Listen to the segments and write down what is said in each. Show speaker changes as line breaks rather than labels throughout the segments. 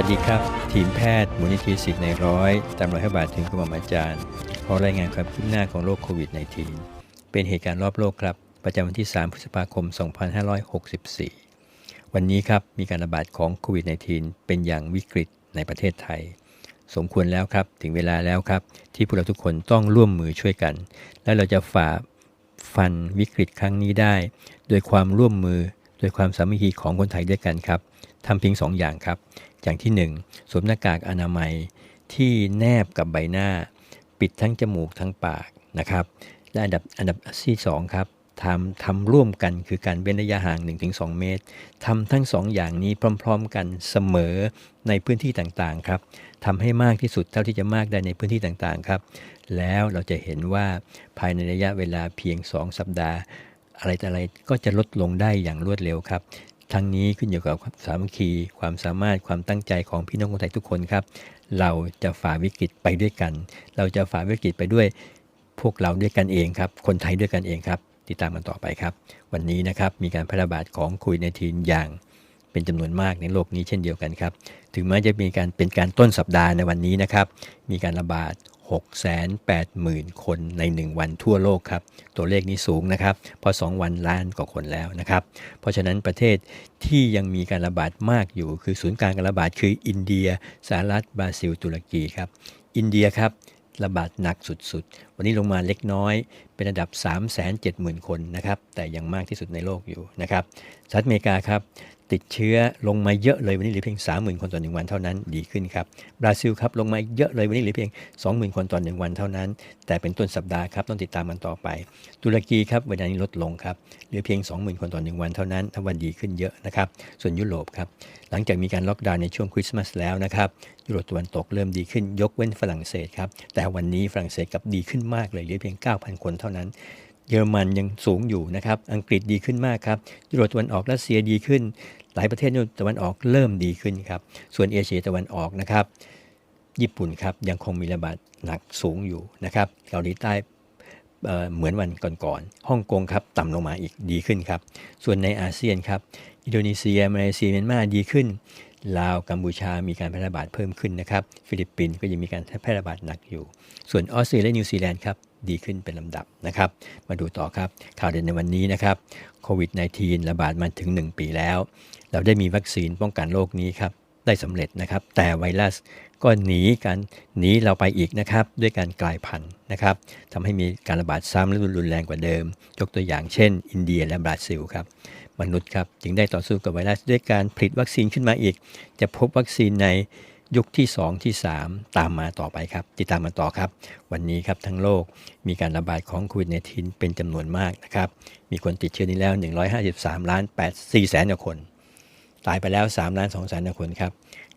วัสดีครับ ทีมแพทย์มูลนิธิสิทธิ์ในร้อย ตามรอยพระบาทถึงกรมอาจารย์ ขอรายงานความคืบหน้าของโรคโควิด -19 เป็นเหตุการณ์รอบโลกครับ ประจำวันที่ 3 พฤษภาคม 2564 วันนี้ครับ มีการระบาดของโควิด -19 เป็นอย่างวิกฤตในประเทศไทย สมควรแล้วครับ ถึงเวลาแล้วครับ ที่พวกเราทุกคนต้องร่วมมือช่วยกัน และเราจะฝ่าฟันวิกฤตครั้งนี้ได้ โดยความร่วมมือ โดยความสามัคคีของคนไทยด้วยกันครับ ทำเพียงสองอย่างครับ อย่างที่ 1สวมหน้ากากอนามัยที่แนบกับใบหน้า ปิดทั้งจมูกทั้งปากนะครับและอันดับอันดับที่2ครับทำทำร่วมกันคือการเว้นระยะห่าง 1-2 เมตรทำทั้ง2อย่างนี้พร้อม ๆ กันเสมอในพื้นที่ต่างๆครับทำให้มากที่สุดเท่าที่จะมากได้ในพื้นที่ต่างๆครับ แล้วเราจะเห็นว่าภายในระยะเวลาเพียง 2 สัปดาห์ อะไรแต่อะไรก็จะลดลงได้อย่างรวดเร็วครับ ทั้งนี้ขึ้นอยู่กับสามัคคี ความสามารถความตั้งใจของพี่น้องคนไทยทุกคนครับ เราจะฝ่าวิกฤตไปด้วยกัน เราจะฝ่าวิกฤตไปด้วยพวกเราด้วยกันเองครับ คนไทยด้วยกันเองครับ ติดตามกันต่อไปครับ วันนี้นะครับมีการแพร่ระบาดของโควิด -19 อย่างเป็นจำนวนมากในโลกนี้เช่นเดียวกันครับ ถึงแม้จะมีการเป็นการต้นสัปดาห์ในวันนี้นะครับ มีการระบาด 680,000 คนใน 1 วันทั่วโลกครับ ตัวเลขนี้สูงนะครับพราะ2วันล้านกว่าคนแล้วนะครับ เพราะฉะนั้นประเทศที่ยังมีการระบาดมากอยู่ คือศูนย์กลางการระบาดคืออินเดียสหรัฐบราซิล ตุรกีครับ อินเดียครับระบาดหนักสุดๆ วันนี้ลงมาเล็กน้อย เป็นระดับ 370,000 คนนะครับ แต่ยังมากที่สุดในโลกอยู่นะครับ สหรัฐอเมริกาครับ ติดเชื้อลงมาเยอะเลยวันนี้เหลือเพียง 30,000 คนต่อหนึ่งวันเท่านั้นดีขึ้นครับบราซิลครับลงมาเยอะเลยวันนี้เหลือเพียง 20,000 คนต่อหนึ่งวันเท่านั้น แต่เป็นต้นสัปดาห์ครับต้องติดตามมันต่อไป ตุรกีครับวลานี้ลดลงครับเหลือเพียง 20,000 คนต่อหนึ่งวันเท่านั้นถ้าวันดีขึ้นเยอะนะครับส่วนยุโรปครับหลังจากมีการล็อกดาวน์ในช่วงคริสต์มาสแล้วนะครับยุโรปตะวันตกเริ่มดีขึ้นยกเว้นฝรั่งเศสครับแต่วันนี้ฝรั่งเศสกับดีขึ้นมากเลยเหลือเพียง 9,000 คนเท่านั้นเยอรมันยังสูงอยู่นะครับ อังกฤษดีขึ้นมากครับ ยุโรปตะวันออกรัสเซียดีขึ้น หลายประเทศในตะวันออกเริ่มดีขึ้นครับ ส่วนเอเชียตะวันออกนะครับ ญี่ปุ่นครับยังคงมีระบาดหนักสูงอยู่นะครับเกาหลีใต้เเหมือนวันก่อนๆ ฮ่องกงครับต่ำลงมาอีกดีขึ้นครับ ส่วนในอาเซียนครับ อินโดนีเซีย มาเลเซีย เมียนมาดีขึ้น ลาว กัมพูชา มีการแพร่ระบาดเพิ่มขึ้นนะครับ ฟิลิปปินส์ก็ยังมีการแพร่ระบาดหนักอยู่ ส่วนออสเตรเลีย และนิวซีแลนด์ครับ ดีขึ้นเป็นลำดับนะครับ มาดูต่อครับ ข่าวเด่นในวันนี้นะครับ โควิด -19 ระบาดมาถึง 1 ปีแล้ว เราได้มีวัคซีนป้องกันโรคนี้ครับได้สำเร็จนะครับ แต่ไวรัสก็หนีการหนีเราไปอีกนะครับ ด้วยการกลายพันธุ์นะครับทำให้มีการระบาดซ้ำและรุนแรงกว่าเดิม ยกตัวอย่างเช่น อินเดียและบราซิลครับมนุษย์ครับจึงได้ต่อสู้กับไวรัสด้วยการผลิตวัคซีนขึ้นมาอีก จะพบวัคซีนในยุคที่ 2 ที่ 3 ตามมาต่อไปครับ ติดตามมาต่อครับ วันนี้ครับทั้งโลกมีการระบาดของโควิด -19 เป็นจำนวนมากนะครับ มีคนติดเชื้อนี้แล้ว 153 ล้าน8 4แสนคน ตายไปแล้ว3ล้าน2แสนคนครับ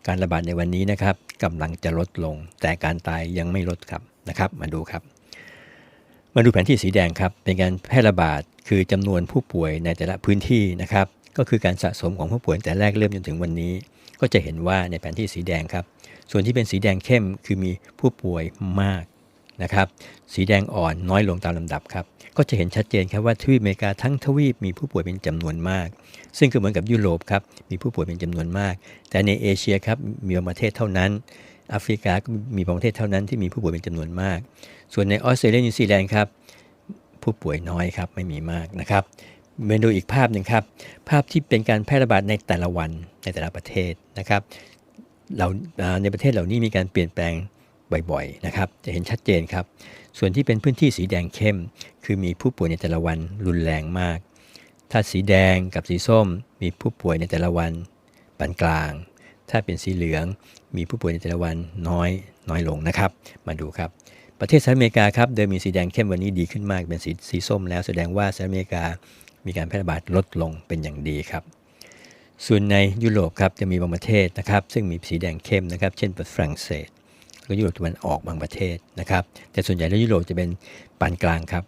การระบาดในวันนี้นะครับกำลังจะลดลง แต่การตายยังไม่ลดครับนะครับมาดูครับ มาดูแผนที่สีแดงครับเป็นการแพร่ระบาดคือจำนวนผู้ป่วยในแต่ละพื้นที่นะครับก็คือการสะสมของผู้ป่วยแต่แรกเริ่มจนถึงวันนี้ ก็จะเห็นว่าในแผนที่สีแดงครับส่วนที่เป็นสีแดงเข้มคือมีผู้ป่วยมาก นะครับสีแดงอ่อนน้อยลงตามลำดับครับก็จะเห็นชัดเจนครับว่าทวีปอเมริกาทั้งทวีปมีผู้ป่วยเป็นจำนวนมาก ซึ่งก็เหมือนกับยุโรปครับมีผู้ป่วยเป็นจำนวนมาก แต่ในเอเชียครับมีประเทศเท่านั้นแอฟริกาก็มีประเทศเท่านั้นที่มีผู้ป่วยเป็นจำนวนมาก ส่วนในออสเตรเลียนิวซีแลนด์ครับผู้ป่วยน้อยครับไม่มีมากนะครับมาดูอีกภาพหนึ่งครับ ภาพที่เป็นการแพร่ระบาดในแต่ละวันในแต่ละประเทศนะครับเราในประเทศเหล่านี้มีการเปลี่ยนแปลง บ่อยๆนะครับจะเห็นชัดเจนครับ ส่วนที่เป็นพื้นที่สีแดงเข้ม คือมีผู้ป่วยในแต่ละวันรุนแรงมาก ถ้าสีแดงกับสีส้ม มีผู้ป่วยในแต่ละวันปานกลาง ถ้าเป็นสีเหลืองมีผู้ป่วยในแต่ละวันน้อยน้อยลงนะครับ มาดูครับ ประเทศสหรัฐอเมริกาครับเดิมมีสีแดงเข้มวันนี้ดีขึ้นมากเป็นสีสีส้มแล้วแสดงว่าสหรัฐอเมริกามีการแพร่ระบาดลดลงเป็นอย่างดีครับส่วนในยุโรปครับจะมีบางประเทศนะครับซึ่งมีสีแดงเข้มนะครับ เช่นฝรั่งเศส ก็ยุโรปตะวันออกบางประเทศนะครับ แต่ส่วนใหญ่แล้วยุโรปจะเป็นปานกลางครับ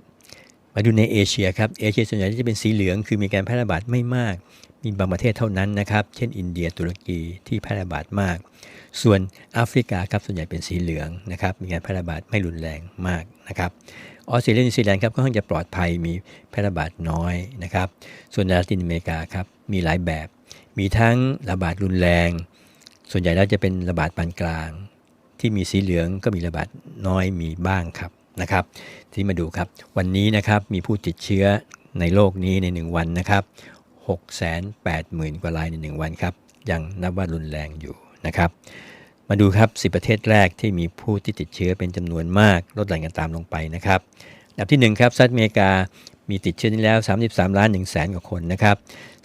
มาดูในเอเชียครับเอเชียส่วนใหญ่จะเป็นสีเหลืองคือมีการแพร่ระบาดไม่มาก มีบางประเทศเท่านั้นนะครับ เช่น อินเดียตุรกีที่แพร่ระบาดมาก ส่วนแอฟริกาครับส่วนใหญ่เป็นสีเหลืองนะครับมีการแพร่ระบาดไม่รุนแรงมากนะครับออสเตรเลียนิวซีแลนด์ครับก็ค่อนข้างจะปลอดภัยมีแพร่ระบาดน้อยนะครับ ส่วนในลาตินอเมริกาครับมีหลายแบบ มีทั้งระบาดรุนแรง ส่วนใหญ่แล้วจะเป็นระบาดปานกลาง ที่มีสีเหลืองก็มีระบาดน้อยมีบ้างครับนะครับที่มาดูครับ วันนี้นะครับมีผู้ติดเชื้อในโลกนี้ใน 1 วันนะครับ680,000 กว่ารายใน 1 วันครับยังนับว่ารุนแรงอยู่นะครับ มาดูครับ 10 ประเทศแรกที่มีผู้ที่ติดเชื้อเป็นจำนวนมาก ลดหลั่นกันตามลงไปนะครับอันดับที่ 1 ครับสหรัฐอเมริกามีติดเชื้อนี้แล้ว 33 ล้าน1แสนกว่าคนนะครับ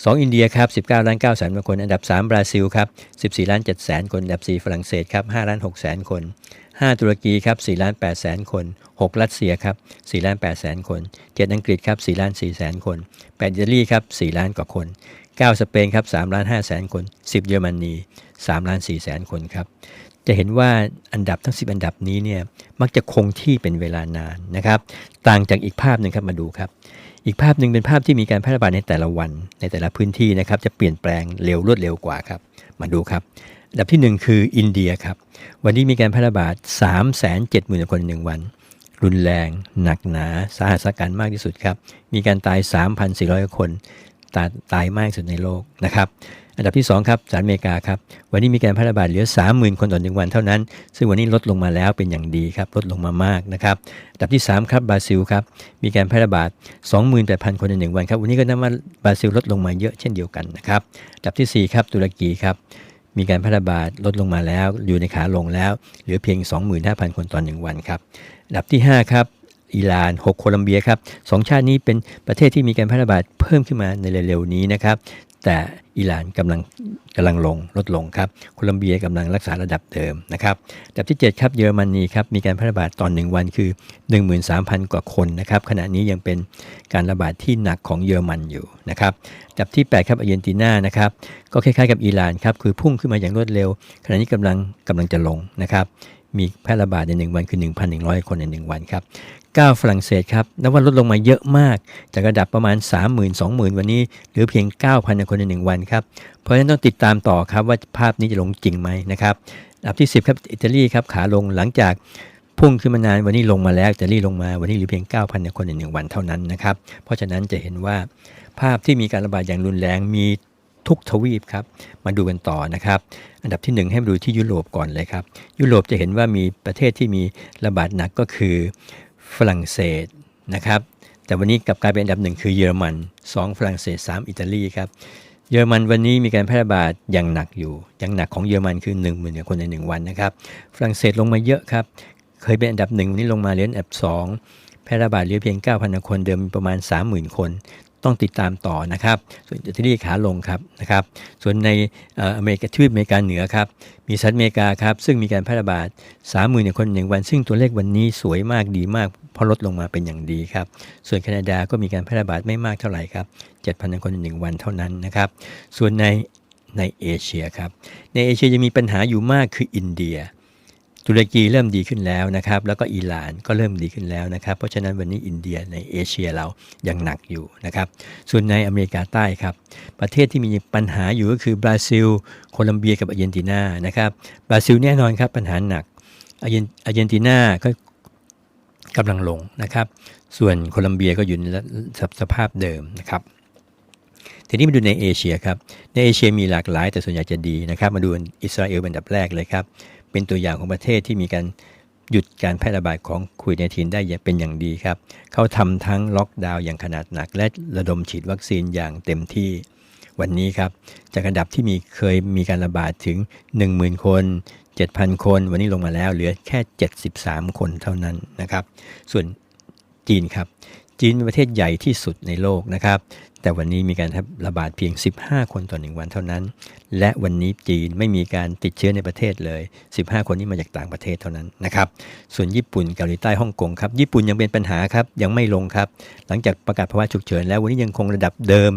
2 อินเดียครับ19ล้าน9แสนกว่าคน อันดับ 3 บราซิลครับ14ล้าน7แสนคน อันดับ 4 ฝรั่งเศสครับ5ล้าน6แสนคน 5 ตุรกีครับ4ล้าน8แสนคน 6 รัสเซียครับ4ล้าน8แสนคน 7 อังกฤษครับ4ล้าน4แสนคน 8 อิตาลีครับ4ล้านกว่าคน 9 สเปนครับ3ล้าน5แสนคน 10 เยอรมนี3ล้าน4แสนคนครับจะเห็นว่าอันดับทั้ง 10 อันดับนี้เนี่ยมักจะคงที่เป็นเวลานานนะครับ ต่างจากอีกภาพหนึ่งครับมาดูครับ อีกภาพหนึ่งเป็นภาพที่มีการแพร่ระบาดในแต่ละวันในแต่ละพื้นที่นะครับจะเปลี่ยนแปลงเร็วรวดเร็วกว่าครับ มาดูครับอันดับที่ 1 คืออินเดียครับ วันนี้มีการแพร่ระบาด 3 7 0 0 0 0 คนหนึ่งวัน รุนแรง หนักหนา สาหัสกากันมากที่สุดครับ มีการตาย 3,400 คน ตายตายมากที่สุดในโลกนะครับ อันดับที่ 2 ครับสหรัฐอเมริกาครับวันนี้มีการแพร่ระบาดเหลือ 30,000 คนต่อหนึ่งวันเท่านั้น ซึ่งวันนี้ลดลงมาแล้วเป็นอย่างดีครับลดลงมามากนะครับอันดับที่ 3 ครับบราซิลครับมีการแพร่ระบาด 28,000 คนในหนึ่งวันครับวันนี้ก็นับว่าบราซิลลดลงมาเยอะเช่นเดียวกันนะครับอันดับทีสี่4ครับตุรกีครับมีการแพร่ระบาดลดลงมาแล้วอยู่ในขาลงแล้วเหลือเพียง 25,000 คนต่อหนึ่งวันครับอันดับที่ 5 ครับอิหร่าน 6 โคลัมเบียครับสองชาตินี้เป็นประเทศที่มีการแพร่ระบาดเพิ่มขึ้นมาในเร็วๆนี้นะครับ แต่อิหร่านกำลังกำลังลงลดลงครับโคลัมเบียกำลังรักษาระดับเดิมนะครับอันดับที่ 7 ครับเยอรมนีครับมีการแพร่ระบาดตอน 1 วันคือ 13,000 กว่าคนนะครับขณะนี้ยังเป็นการระบาดที่หนักของเยอรมันอยู่นะครับอันดับที่ 8 ครับอาร์เจนตินานะครับก็คล้ายๆกับอิหร่านครับคือพุ่งขึ้นมาอย่างรวดเร็ว ขณะนี้กำลังกำลังจะลงนะครับมีแพร่ระบาดใน 1 วันคือ 1,100 คนใน 1 วันครับ 9 ฝรั่งเศสครับนับว่าลดลงมาเยอะมาก จากระดับประมาณ 30,000 20,000 วันนี้เหลือเพียง 9,000 คนใน 1 วันครับ เพราะฉะนั้นต้องติดตามต่อครับว่าภาพนี้จะลงจริงไหมนะครับอันดับที่ 10 ครับอิตาลีครับขาลงหลังจากพุ่งขึ้นมานานวันนี้ลงมาแล้วอิตาลีลงมาวันนี้เหลือเพียง 9,000 คนใน 1 วันเท่านั้นนะครับเพราะฉะนั้นจะเห็นว่าภาพที่มีการระบาดอย่างรุนแรงมีทุกทวีปครับ มาดูกันต่อนะครับ อันดับที่ 1 ให้มาดูที่ยุโรปก่อนเลยครับ ยุโรปจะเห็นว่ามีประเทศที่มีระบาดหนักก็คือ ฝรั่งเศสนะครับ แต่วันนี้กลับกลายเป็นอันดับหนึ่งคือเยอรมัน 2 ฝรั่งเศส 3 อิตาลีครับ เยอรมันวันนี้มีการแพร่ระบาดอย่างหนักอยู่ อย่างหนักของเยอรมันคือ1 0,000คนใน 1 วันนะครับ ฝรั่งเศสลงมาเยอะครับ เคยเป็นอันดับหนึ่งวันนี้ลงมาเหลืออันดับสองแพร่ระบาดเหลือเพียง 9,000 คนเดิมมีประมาณ 30,000 คน ต้องติดตามต่อนะครับส่วนอิตาลีขาลงครับนะครับ ส่วนในอเมริกาทวีปอเมริกาเหนือครับมีสหรัฐอเมริกาครับซึ่งมีการแพร่ระบาด30,000คนหนึ่งวัน ซึ่งตัวเลขวันนี้สวยมากดีมากเพราะลดลงมาเป็นอย่างดีครับส่วนแคนาดาก็มีการแพร่ระบาดไม่มากเท่าไหร่ครับ7,000คนในหนึ่งวันเท่านั้นนะครับส่วนในในเอเชียครับในเอเชียจะมีปัญหาอยู่มากคืออินเดีย ตุรกีเริ่มดีขึ้นแล้วนะครับ แล้วก็อิหร่านก็เริ่มดีขึ้นแล้วนะครับ เพราะฉะนั้นวันนี้อินเดียในเอเชียเรายังหนักอยู่นะครับ ส่วนในอเมริกาใต้ครับ ประเทศที่มีปัญหาอยู่ก็คือบราซิล โคลัมเบียกับอาร์เจนตินานะครับ บราซิลแน่นอนครับปัญหาหนัก อาร์เจนตินาก็กำลังลงนะครับ ส่วนโคลัมเบียก็อยู่ในสภาพเดิมนะครับทีนี้มาดูในเอเชียครับ ในเอเชียมีหลากหลายแต่ส่วนใหญ่จะดีนะครับ มาดูอิสราเอลเป็นอันดับแรกเลยครับ เป็นตัวอย่างของประเทศที่มีการหยุดการแพร่ระบาดของโควิด -19 ได้เป็นอย่างดีครับ เขาทำทั้งล็อกดาวน์อย่างขนาดหนัก และระดมฉีดวัคซีนอย่างเต็มที่ วันนี้ครับ จากอันดับที่มีเคยมีการระบาดถึง 10,000 คน 7,000 คน วันนี้ลงมาแล้วเหลือแค่ 73 คนเท่านั้นนะครับ ส่วนจีนครับ จีนเป็นประเทศใหญ่ที่สุดในโลกนะครับ แต่วันนี้มีการระบาดเพียง 15 คนต่อหนึ่งวันเท่านั้น และวันนี้จีนไม่มีการติดเชื้อในประเทศเลย 15 คนนี้มาจากต่างประเทศเท่านั้นนะครับ ส่วนญี่ปุ่นเกาหลีใต้ฮ่องกงครับ ญี่ปุ่นยังเป็นปัญหาครับ ยังไม่ลงครับ หลังจากประกาศภาวะฉุกเฉินแล้ววันนี้ยังคงระดับเดิม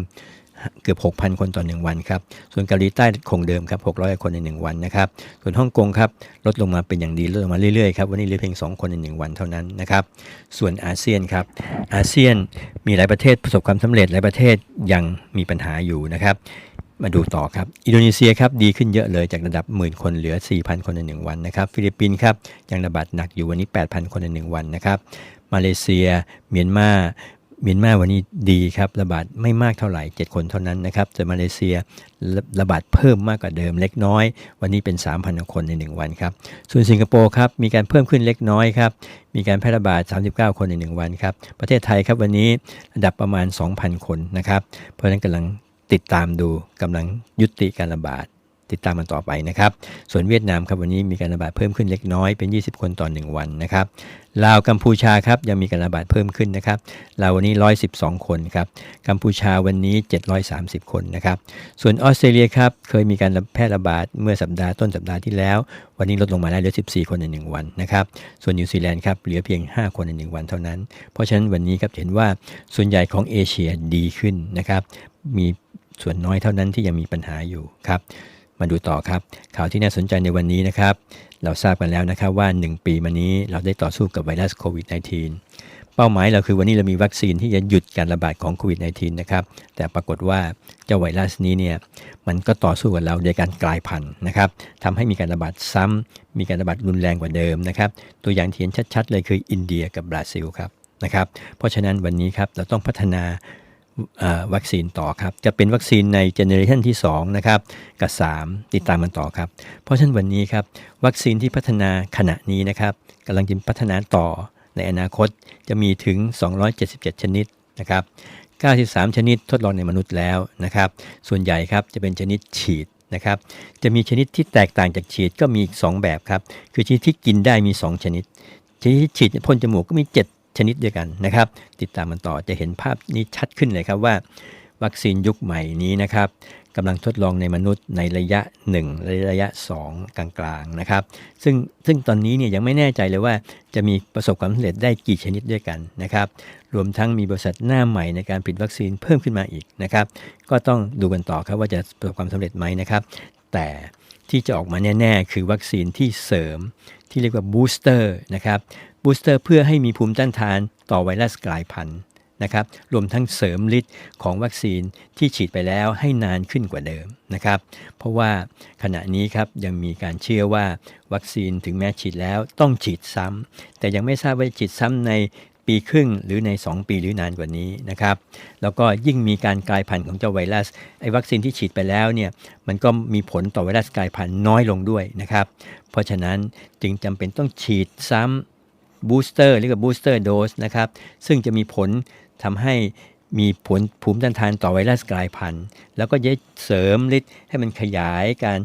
เกือบ 6,000 คนต่อ 1 วันครับ ส่วนเกาหลีใต้คงเดิมครับ 600 คนใน 1 วันนะครับ ส่วนฮ่องกงครับลดลงมาเป็นอย่างดีลดลงมาเรื่อยๆครับ วันนี้เหลือเพียง 2 คนใน 1 วันเท่านั้นนะครับ ส่วนอาเซียนครับ อาเซียนมีหลายประเทศประสบความสำเร็จหลายประเทศยังมีปัญหาอยู่นะครับมาดูต่อครับ อินโดนีเซียครับดีขึ้นเยอะเลยจากระดับหมื่นคนเหลือ 4,000 คนใน 1 วันนะครับ ฟิลิปปินส์ครับยังระบาดหนักอยู่วันนี้ 8,000 คนใน 1 วันนะครับ มาเลเซีย เมียนมา เมียนมาวันนี้ดีครับระบาดไม่มากเท่าไหร่ 7 คนเท่านั้นนะครับแต่มาเลเซียระบาดเพิ่มมากกว่าเดิมเล็กน้อย วันนี้เป็น 3,000 คนใน 1 วันครับ ส่วนสิงคโปร์ครับมีการเพิ่มขึ้นเล็กน้อยครับมีการแพร่ระบาด 39 คนใน 1 วันครับประเทศไทยครับวันนี้ระดับประมาณ 2,000 คนนะครับเพราะฉะนั้นกำลังติดตามดูกำลังยุติการระบาด ติดตามมันต่อไปนะครับ ส่วนเวียดนามครับวันนี้มีการระบาดเพิ่มขึ้นเล็กน้อยเป็น 20 คนต่อ 1 วันนะครับลาวกัมพูชาครับยังมีการระบาดเพิ่มขึ้นนะครับลาววันนี้ 112 คนครับกัมพูชาวันนี้ 730 คนนะครับส่วนออสเตรเลียครับเคยมีการแพร่ระบาดเมื่อสัปดาห์ต้นสัปดาห์ที่แล้ว วันนี้ลดลงมาได้เหลือ 14 คนใน 1 วันนะครับส่วนนิวซีแลนด์ครับเหลือเพียง 5 คนใน 1 วันเท่านั้น เพราะฉะนั้นวันนี้ครับเห็นว่าส่วนใหญ่ของเอเชียดีขึ้นนะครับมีส่วนน้อยเท่านั้นที่ยังมีปัญหาอยู่ครับ มาดูต่อครับ ข่าวที่น่าสนใจในวันนี้นะครับ เราทราบกันแล้วนะครับว่า 1 ปีมานี้เราได้ต่อสู้กับไวรัสโควิด -19 เป้าหมายเราคือวันนี้เรามีวัคซีนที่จะหยุดการระบาดของโควิด -19 นะครับ แต่ปรากฏว่าเจ้าไวรัสนี้เนี่ยมันก็ต่อสู้กับเราโดยการกลายพันธุ์นะครับทำให้มีการระบาดซ้ำมีการระบาดรุนแรงกว่าเดิมนะครับ ตัวอย่างที่เห็นชัดๆ เลยคืออินเดียกับบราซิลครับนะครับเพราะฉะนั้นวันนี้ครับเราต้องพัฒนา วัคซีนต่อครับ จะเป็นวัคซีนในเจเนอเรชันที่2นะครับกับ 3 ติดตามมันต่อครับ เพราะฉะนั้นวันนี้ครับวัคซีนที่พัฒนาขณะนี้นะครับกำลังจะพัฒนาต่อในอนาคตจะมีถึง 277 ชนิดนะครับ 93 ชนิดทดลองในมนุษย์แล้วนะครับ ส่วนใหญ่ครับจะเป็นชนิดฉีดนะครับ จะมีชนิดที่แตกต่างจากฉีดก็มีอีก2แบบครับ คือชนิดที่กินได้มี 2 ชนิด ชนิดที่ฉีดพ่นจมูกก็มี 7 ชนิดด้วยกันนะครับ ติดตามมันต่อจะเห็นภาพนี้ชัดขึ้นเลยครับว่า วัคซีนยุคใหม่นี้นะครับกำลังทดลองในมนุษย์ในระยะ 1 และระยะ 2 กลางๆนะครับ ซึ่งซึ่งตอนนี้เนี่ยยังไม่แน่ใจเลยว่าจะมีประสบความสำเร็จได้กี่ชนิดด้วยกันนะครับ รวมทั้งมีบริษัทหน้าใหม่ในการผลิตวัคซีนเพิ่มขึ้นมาอีกนะครับ ก็ต้องดูกันต่อครับว่าจะประสบความสำเร็จไหมนะครับ แต่ที่จะออกมาแน่ ๆ คือวัคซีนที่เสริม ที่เรียกว่าบูสเตอร์นะครับบูสเตอร์เพื่อให้มีภูมิต้านทานต่อไวรัสกลายพันธุ์นะครับรวมทั้งเสริมฤทธิ์ของวัคซีนที่ฉีดไปแล้วให้นานขึ้นกว่าเดิมนะครับ เพราะว่าขณะนี้ครับยังมีการเชื่อว่าวัคซีนถึงแม้ฉีดแล้วต้องฉีดซ้ำแต่ยังไม่ทราบว่าฉีดซ้ำใน ปีครึ่ง หรือใน 2 ปีหรือนานกว่านี้นะครับ แล้วก็ยิ่งมีการกลายพันธุ์ของเจ้าไวรัสไอ้วัคซีนที่ฉีดไปแล้วเนี่ยมันก็มีผลต่อไวรัสกลายพันธุ์น้อยลงด้วยนะครับ เพราะฉะนั้นจึงจำเป็นต้องฉีดซ้ำบูสเตอร์หรือกับบูสเตอร์โดสนะครับซึ่งจะมีผลทำให้มีผลภูมิต้านทานต่อไวรัสกลายพันธุ์ แล้วก็จะเสริมฤทธิ์ให้มันขยายการ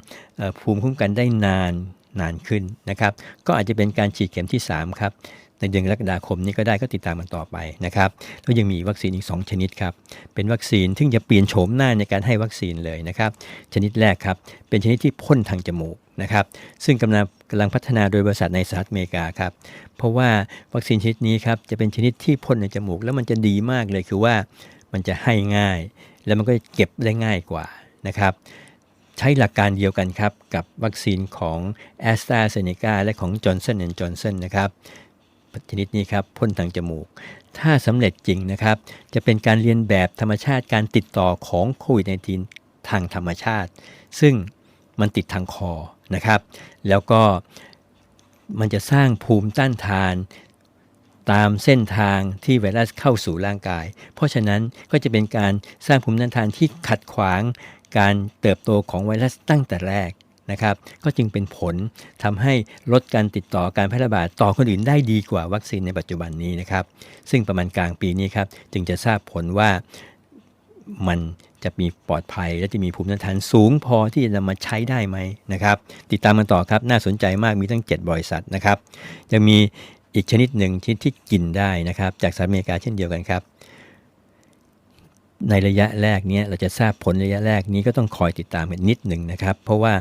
ภูมิคุ้มกันได้นานนานขึ้นนะครับ ก็อาจจะเป็นการฉีดเข็มที่ 3 ครับ ในเดือนกรกฎาคมนี้ก็ได้ก็ติดตามมันต่อไปนะครับแล้วยังมีวัคซีนอีก 2 ชนิดครับ เป็นวัคซีนที่จะเปลี่ยนโฉมหน้าในการให้วัคซีนเลยนะครับ ชนิดแรกครับ เป็นชนิดที่พ่นทางจมูกนะครับ ซึ่งกำลังกำลังพัฒนาโดยบริษัทในสหรัฐอเมริกาครับ เพราะว่าวัคซีนชนิดนี้ครับจะเป็นชนิดที่พ่นในจมูก แล้วมันจะดีมากเลยคือว่ามันจะให้ง่าย แล้วมันก็เก็บได้ง่ายกว่านะครับใช้หลักการเดียวกันครับ กับวัคซีนของ a s t r a z เซ e c a และของ Johnson Johnson นะครับ ชนิดนี้ครับพ่นทางจมูก ถ้าสำเร็จจริงนะครับ จะเป็นการเรียนแบบธรรมชาติการติดต่อของโควิด -19 ทางธรรมชาติ ซึ่งมันติดทางคอนะครับ แล้วก็มันจะสร้างภูมิต้านทานตามเส้นทางที่ไวรัสเข้าสู่ร่างกาย เพราะฉะนั้นก็จะเป็นการสร้างภูมิต้านทานที่ขัดขวางการเติบโตของไวรัสตั้งแต่แรก นะครับ ก็จึงเป็นผลทำให้ลดการติดต่อการแพร่ระบาดต่อคนอื่นได้ดีกว่าวัคซีนในปัจจุบันนี้นะครับ ซึ่งประมาณกลางปีนี้ครับจึงจะทราบผลว่ามันจะมีปลอดภัย และจะมีภูมิต้านทานสูงพอที่จะนำมาใช้ได้ไหมนะครับ ติดตามกันต่อครับน่าสนใจมากมีทั้ง 7 บริษัทนะครับยังมีอีกชนิดหนึ่งชนิดที่กินได้นะครับ จากสหรัฐอเมริกาเช่นเดียวกันครับ ในระยะแรกนี้เราจะทราบผลระยะแรกนี้ก็ต้องคอยติดตามกันนิดหนึ่งนะครับ เพราะว่า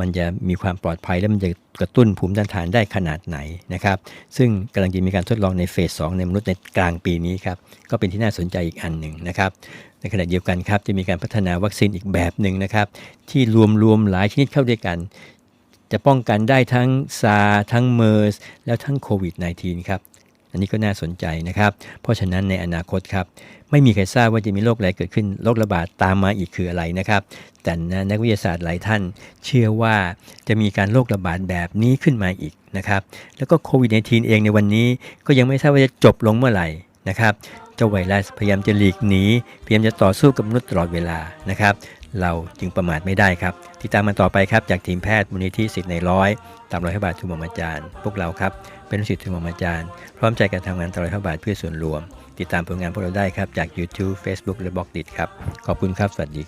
มันจะมีความปลอดภัยและมันจะกระตุ้นภูมิต้านทานได้ขนาดไหนนะครับ ซึ่งกำลังจะมีการทดลองในเฟส 2 ในมนุษย์ในกลางปีนี้ครับ ก็เป็นที่น่าสนใจอีกอันหนึ่งนะครับ ในขณะเดียวกันครับจะมีการพัฒนาวัคซีนอีกแบบหนึ่งนะครับ ที่รวมรวมหลายชนิดเข้าด้วยกัน จะป้องกันได้ทั้งซาทั้งเมอร์สแล้วทั้งโควิด -19 ครับ อันนี้ก็น่าสนใจนะครับ เพราะฉะนั้นในอนาคตครับไม่มีใครทราบว่าจะมีโรคอะไรเกิดขึ้นโรคระบาดตามมาอีกคืออะไรนะครับ แต่นักวิทยาศาสตร์หลายท่าน เชื่อว่าจะมีการโรคระบาดแบบนี้ขึ้นมาอีกนะครับ แล้วก็โควิด -19 เองในวันนี้ก็ยังไม่ทราบว่าจะจบลงเมื่อไหร่นะครับเจ้าไวรัสพยายามจะหลีกหนีพยายามจะต่อสู้กับมนุษย์ตลอดเวลานะครับ เราจึงประมาทไม่ได้ครับติดตามมันต่อไปครับจากทีมแพทย์มูลนิธิสิทธิ์ในร้อยตามรอยพระบาททุกมอาจารย์ พวกเราครับ เป็นลูกศิษย์ทุกมอาจารย์ พร้อมใจกันทำงานตลอดพระบาทเพื่อส่วนรวม ติดตามผลงานพวกเราได้ครับ จาก YouTube Facebook และบล็อกดิครับ ขอบคุณครับ สวัสดี